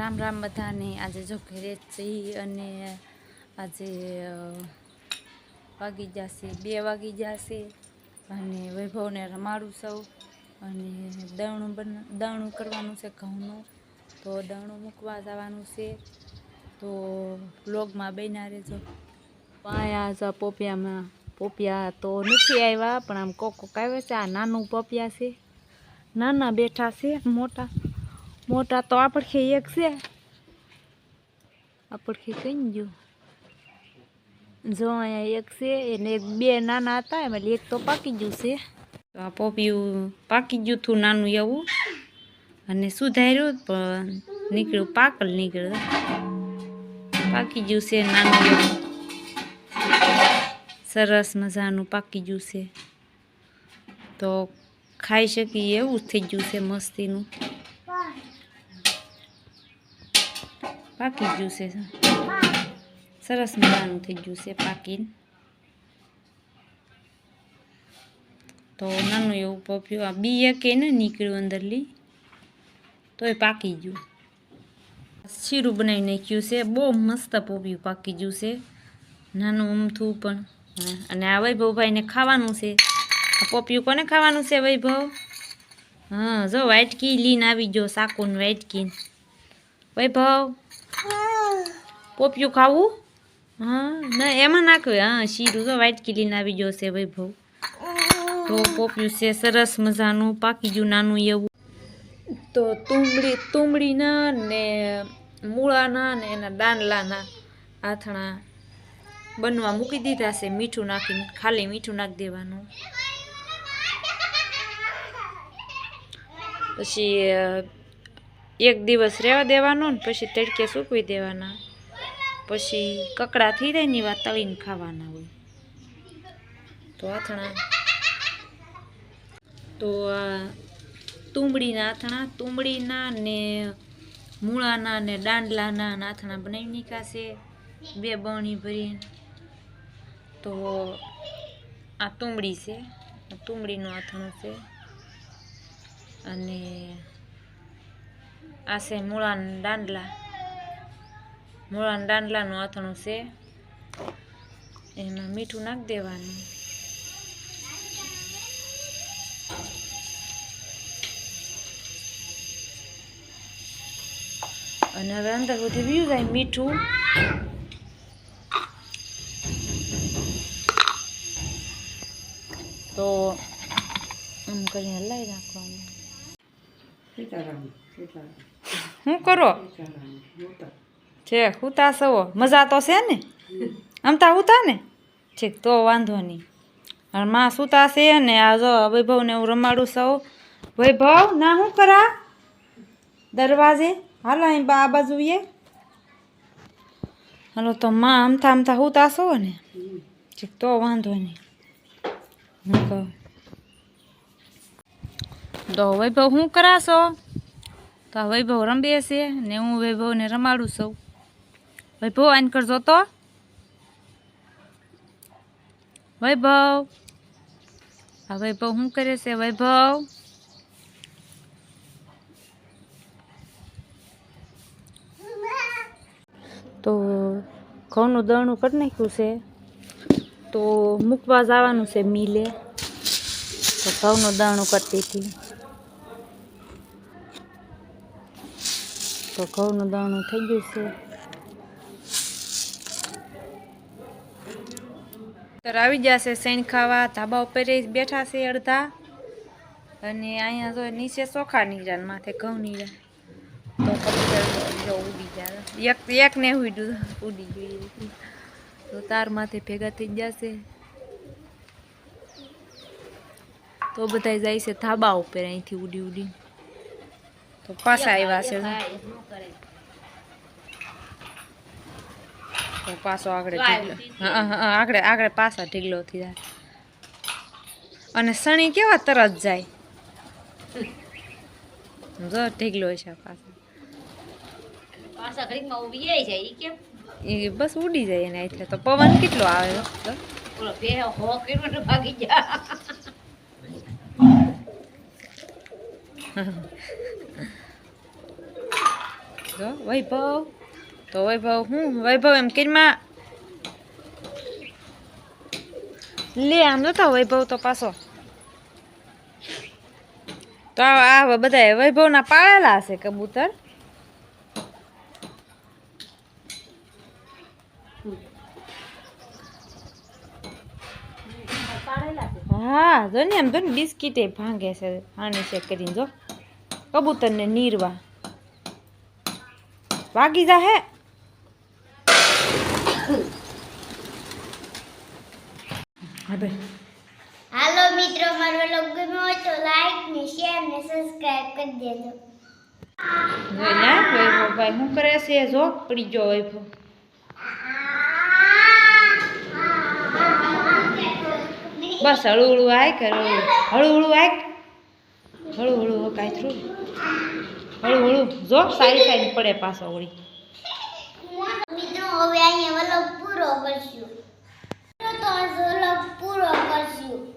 રામ રામ બધાને. આજે જો ઘરે જઈ અને આજે વાગી જશે, બે વાગી જશે. અને વૈભવને રમાડું સૌ અને દાણું બન, દાણું કરવાનું છે ઘઉંનું. તો દાણું મૂકવા જવાનું છે. તો બ્લોગમાં બન્યા રહેજો. પાયા છે પોપિયામાં. પોપિયા તો નથી આવ્યા, પણ આમ કોક કોક આવે છે. આ નાનું પોપિયા છે. નાના બેઠા છે, મોટા. મોટા તો આપડખે એક છે. આપડખે કઈ ગયું? જો અહીંયા એક છે એને એક બે નાના હતા, એમાં એક તો પાકી ગયું છે. તો આ પોપિયું પાકી ગયું હતું નાનું એવું. અને સુધાર્યું પણ નીકળ્યું, પાકલ નીકળ્યું. પાકી ગયું છે નાનું સરસ મજાનું પાકી ગયું છે. તો ખાઈ શકીએ, એવું થઈ ગયું છે મસ્તીનું. પાકી ગયું છે સરસ મજાનું થઈ ગયું છે પાકીને. તો નાનું એવું પપ્યું આ બી એક ને નીકળ્યું અંદરલી. તોય પાકી ગયું. શીરું બનાવી નાખ્યું છે. બહુ મસ્ત પોપિયું પાકી ગયું છે. નાનું અમથું પણ. અને આ વૈભવભાઈને ખાવાનું છે. આ પોપિયું કોને ખાવાનું છે વૈભવ? હા, જો વાટકી લીન આવી ગયો સાકુન વાટકી વૈભવ પોપિયું ખાવું? હા, ના, એમાં નાખ્યું. હા, શીરું તો વાટકી કિલીને આવી ગયો છે વૈભવ. તો પોપિયું છે સરસ મજાનું પાકી ગયું નાનું એવું. તો તુંબડી, તુંબડીના ને મૂળાના ને એના દાંડલાના આથણા બનવા મૂકી દીધા છે. મીઠું નાખીને, ખાલી મીઠું નાખી દેવાનું. પછી એક દિવસ રહેવા દેવાનો ને પછી તડકે સૂકવી દેવાના. પછી કકડા થઈ જાય ને એવા તળીને ખાવાના હોય. તો આથણા. તો આ તુંબડીના આથણા, તુંબડીના ને મૂળાના ને દાંડલાના આથણા બનાવી નીકાશે બે બણી ભરીને. તો આ તુંબડી છે. તુંબડીનું આથણું છે. અને આ છે મૂળાના દાંડલા. મૂળાના દાંડલાનું આથણું છે. એમાં મીઠું નાખી દેવાનું. અને હવે અંદર સુધી વ્યૂ જાય મીઠું. તો આમ કરીને હલાવી નાખવાનું શું કરો? છે, હુતા સવો. મજા તો છે ને? અમતા હુતા ને? ઠીક, તો વાંધો નહીં. અને માં સુતા છે ને, આ જો વૈભવને હું રમાડું સૌ. વૈભવ, ના શું કરા? દરવાજે? હાલો અહીં બા આ બાજુ એ હાલો, તો માં અમથા અમથા હુતા છો ને? ઠીક, તો વાંધો નહીં. હું કહું. તો વૈભવ શું કરાશો? તો આ વૈભવ રમે છે ને, હું વૈભવને રમાડું છું વૈભવ આન કરજો તો વૈભવ આ વૈભવ શું કરે છે વૈભવ તો ઘઉંનું દળનું કરી નાખ્યું છે તો મૂકવા જવાનું છે મિલે તો ઘઉંનું દાણું કરતી હતી તો ઘઉંનું દાણું થઈ ગયું છે તર આવી જશે સૈન ખાવા ધાબા ઉપર બેઠા છે અડધા. અને અહીંયા જો નીચે ચોખા નીરા માથે ઘઉં નીરા. તો કબૂતર ઉડી જાય એક એક ને ઉડ્યું ઉડી ગયું તો તાર માથે ભેગા થઈ જશે. તો બધા જાય છે ધાબા ઉપર અહીંથી ઉડી ઉડી તો પાછા આવ્યા છે તો પાછો આગળ ઢીગલો હા હા આગળ આગળ પાછા ઢીગલો થઈ જાય. અને સણી કેવા તરત જાય? જો ઢીગલો છે પાછા. એ બસ ઉડી જાય એને એટલે તો પવન કેટલો આવે જો વૈભવ. તો વૈભવ, હું વૈભવ એમ કિરમાં લે, આમ જતા વૈભવ તો પાછો. તો આ બધા વૈભવના પાળેલા હશે કબૂતર. હા, જો ને એમ જો ને બિસ્કીટે ભાંગે છે આની છે કરીને જો. કબૂતરને નીરવા. વાગી જા હે હા ભાઈ. હાલો મિત્રો મારો વ્લોગ ગમ્યો હોય તો લાઈક ને શેર ને સબસ્ક્રાઇબ કરી દેજો. જો કોઈ ભાઈ શું કરે છે? જો પડી ગયો વૈભવ બસ હળું હળું આય કર હળું હળું આય હળું હળું કાંઈ થયું? હળું હળું જો સારી સાઈડ પડે પાછો વળી. હવે અહીંયા વલોગ પૂરો કરશું. તો આજ વલોગ પૂરો કરશું.